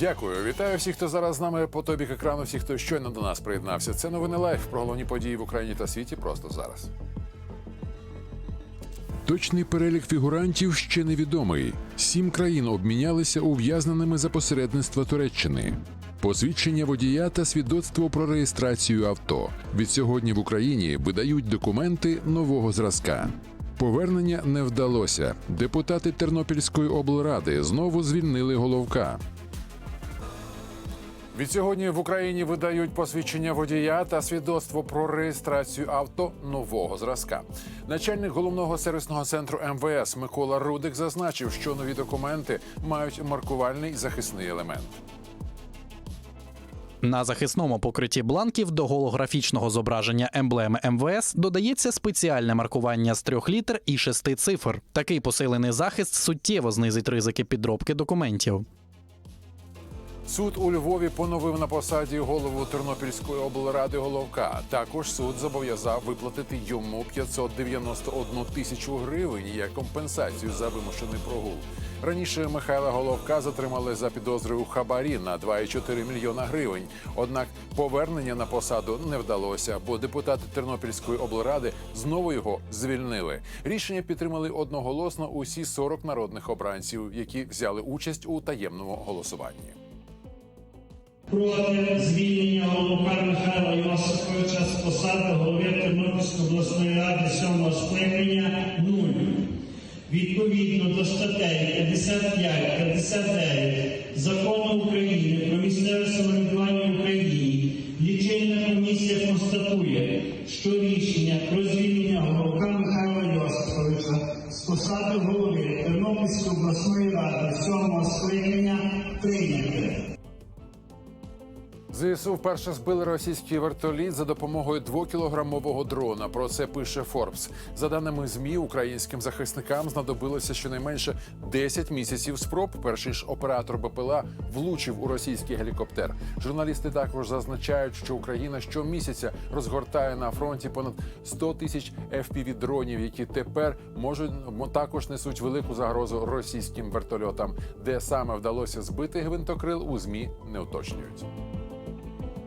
Дякую. Вітаю всіх, хто зараз з нами по той бік екрану, всіх, хто щойно до нас приєднався. Це новини лайф про головні події в Україні та світі просто зараз. Точний перелік фігурантів ще невідомий. Сім країн обмінялися ув'язненими за посередництво Туреччини. Посвідчення водія та свідоцтво про реєстрацію авто. Від сьогодні в Україні видають документи нового зразка. Повернення не вдалося. Депутати Тернопільської облради знову звільнили головка. Відсьогодні в Україні видають посвідчення водія та свідоцтво про реєстрацію авто нового зразка. Начальник головного сервісного центру МВС Микола Рудик зазначив, що нові документи мають маркувальний захисний елемент. На захисному покритті бланків до голографічного зображення емблеми МВС додається спеціальне маркування з трьох літер і шести цифр. Такий посилений захист суттєво знизить ризики підробки документів. Суд у Львові поновив на посаді голову Тернопільської облради головка. Також суд зобов'язав виплатити йому 591 тисячу гривень як компенсацію за вимушений прогул. Раніше Михайла Головка затримали за підозрою у хабарі на 2,4 мільйона гривень. Однак повернення на посаду не вдалося, бо депутати Тернопільської облради знову його звільнили. Рішення підтримали одноголосно усі 40 народних обранців, які взяли участь у таємному голосуванні. Проти звільнення Головка Михайла Йосиповича з посади голови Тернопільської обласної ради сьомого скликання нуль. Відповідно до статей 55, 59 Закону України про місцеве самоврядування в Україні лічильна комісія констатує, що рішення про звільнення Головка Михайла Йосиповича з посади голови Тернопільської обласної ради сьомого скликання прийняте. ЗСУ вперше збили російський вертоліт за допомогою двокілограмового дрона. Про це пише Форбс. За даними змі, українським захисникам знадобилося щонайменше 10 місяців спроб, перш ніж оператор БПЛА влучив у російський гелікоптер. Журналісти також зазначають, що Україна щомісяця розгортає на фронті понад 100 тисяч fpv дронів, які тепер можуть також несуть велику загрозу російським вертольотам. Де саме вдалося збити гвинтокрил, у змі не уточнюють.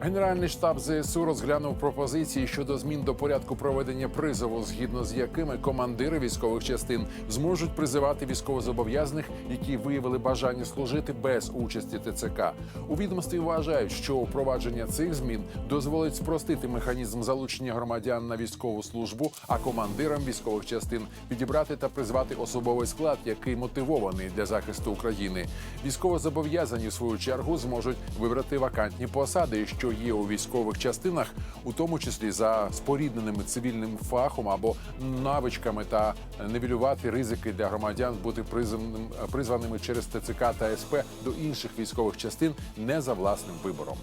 Генеральний штаб ЗСУ розглянув пропозиції щодо змін до порядку проведення призову, згідно з якими командири військових частин зможуть призивати військовозобов'язаних, які виявили бажання служити без участі ТЦК. У відомстві вважають, що впровадження цих змін дозволить спростити механізм залучення громадян на військову службу, а командирам військових частин підібрати та призвати особовий склад, який мотивований для захисту України. Військовозобов'язані в свою чергу зможуть вибрати вакантні посади, що є у військових частинах, у тому числі за спорідненими цивільним фахом або навичками, та невілювати ризики для громадян бути призваним- призваними через ТЦК та СП до інших військових частин не за власним вибором.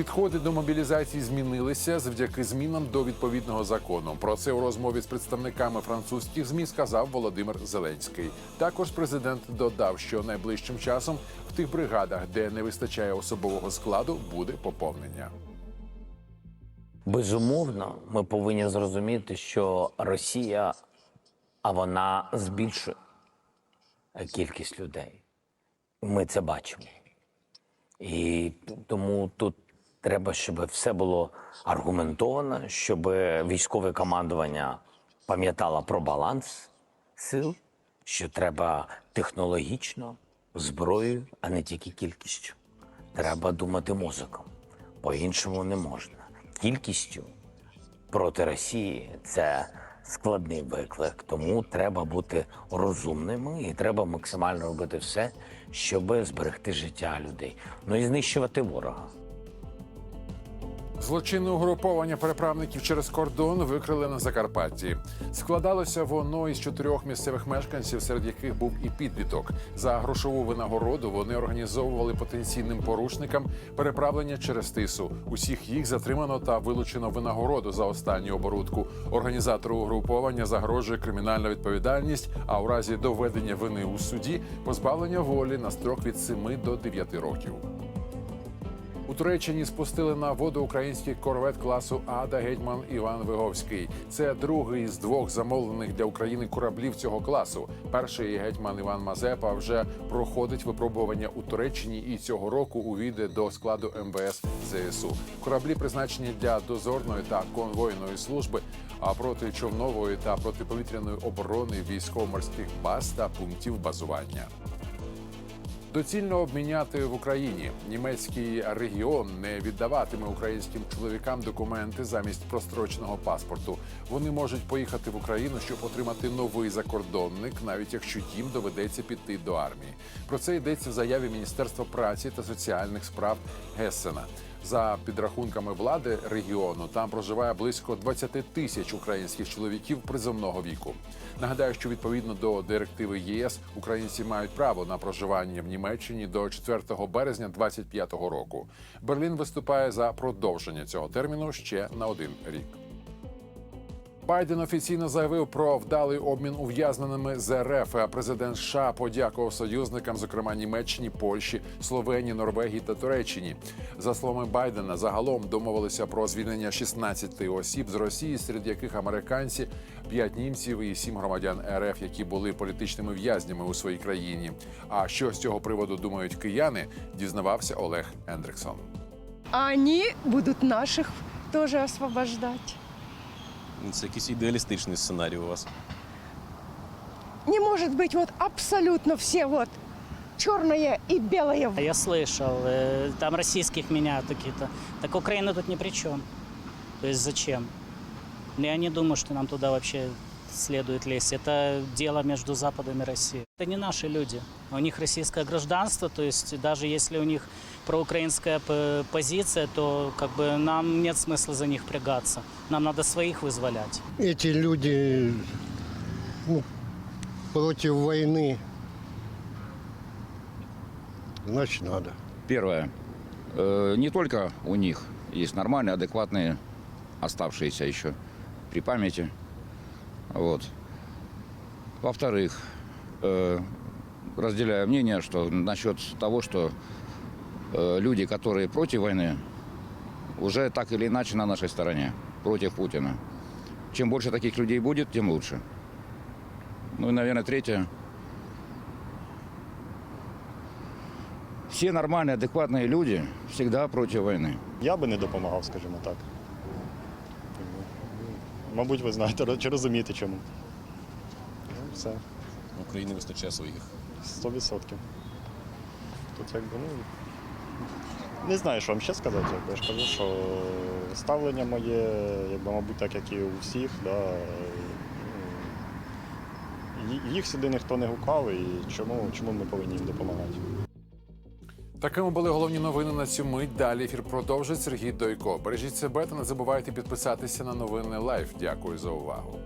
Підходи до мобілізації змінилися завдяки змінам до відповідного закону. Про це у розмові з представниками французьких змі сказав Володимир Зеленський. Також президент додав, що найближчим часом в тих бригадах, де не вистачає особового складу, буде поповнення. Безумовно, ми повинні зрозуміти, що Росія, а вона збільшує кількість людей. Ми це бачимо. І тому тут треба, щоб все було аргументовано, щоб військове командування пам'ятало про баланс сил, що треба технологічно, зброєю, а не тільки кількістю. Треба думати мозоком. По-іншому не можна. Кількістю проти Росії це складний виклик, тому треба бути розумними і треба максимально робити все, щоб зберегти життя людей. Ну і знищувати ворога. Злочинне угруповання переправників через кордон викрили на Закарпатті. Складалося воно із чотирьох місцевих мешканців, серед яких був і підліток. За грошову винагороду вони організовували потенційним порушникам переправлення через тису. Усіх їх затримано та вилучено винагороду за останню оборудку. Організатору угруповання загрожує кримінальна відповідальність, а у разі доведення вини у суді позбавлення волі на строк від 7 до 9 років. У Туреччині спустили на воду український корвет класу Ада гетьман Іван Виговський. Це другий з двох замовлених для України кораблів цього класу. Перший гетьман Іван Мазепа вже проходить випробування у Туреччині і цього року увійде до складу МВС ЗСУ. Кораблі призначені для дозорної та конвойної служби, а проти човнової та протиповітряної оборони військово-морських баз та пунктів базування. Доцільно обміняти в Україні німецький регіон не віддаватиме українським чоловікам документи замість прострочного паспорту. Вони можуть поїхати в Україну, щоб отримати новий закордонник, навіть якщо їм доведеться піти до армії. Про це йдеться в заяві Міністерства праці та соціальних справ Гессена. За підрахунками влади регіону, там проживає близько 20 тисяч українських чоловіків призовного віку. Нагадаю, що відповідно до директиви ЄС українці мають право на проживання в Німеччині до 4 березня 2025 року. Берлін виступає за продовження цього терміну ще на один рік. Байден офіційно заявив про вдалий обмін ув'язненими з РФ. А президент США подякував союзникам, зокрема Німеччині, Польщі, Словенії, Норвегії та Туреччині. За словами Байдена, загалом домовилися про звільнення 16 осіб з Росії, серед яких американці, 5 німців і 7 громадян РФ, які були політичними в'язнями у своїй країні. А що з цього приводу думають кияни, дізнавався Олег Ендриксон. А они будут наших тоже освобождать. Ну, Це якийсь ідеалістичний сценарій у вас. Не может быть вот абсолютно все вот черное и белое. А Я слышал, э, там российских меняют какие-то. Так Украина тут ни при чем. То есть зачем? Я не думаю, что нам туда вообще следует лезть. Это дело между Западом и Россией. Это не наши люди. У них российское гражданство, то есть даже если у них проукраинская позиция, то как бы нам нет смысла за них впрягаться. Нам надо своих вызволять. эти люди ну, против войны, значит надо. Первое. Э, Не только у них есть нормальные, адекватные, оставшиеся еще при памяти. Вот. Во-вторых, э, разделяю мнение, что насчет того, что э, люди, которые против войны, уже так или иначе на нашей стороне, против Путина. Чем больше таких людей будет, тем лучше. Ну и, наверное, третье. Все нормальные, адекватные люди всегда против войны. Я би не допомагав, скажімо так. Мабуть, ви знаєте чи розумієте чому. Ну, все, Україні вистачає своїх. 100%. Тут якби, ну. Не знаю, що вам ще сказати. Я ж кажу, що ставлення моє, якби, мабуть, так, як і у всіх. Да, ну, їх сюди ніхто не гукав, і чому, чому ми повинні їм допомагати? Такими були головні новини на цю мить. Далі ефір продовжить Сергій Дойко. Бережіть себе та не забувайте підписатися на новини Лайф. Дякую за увагу.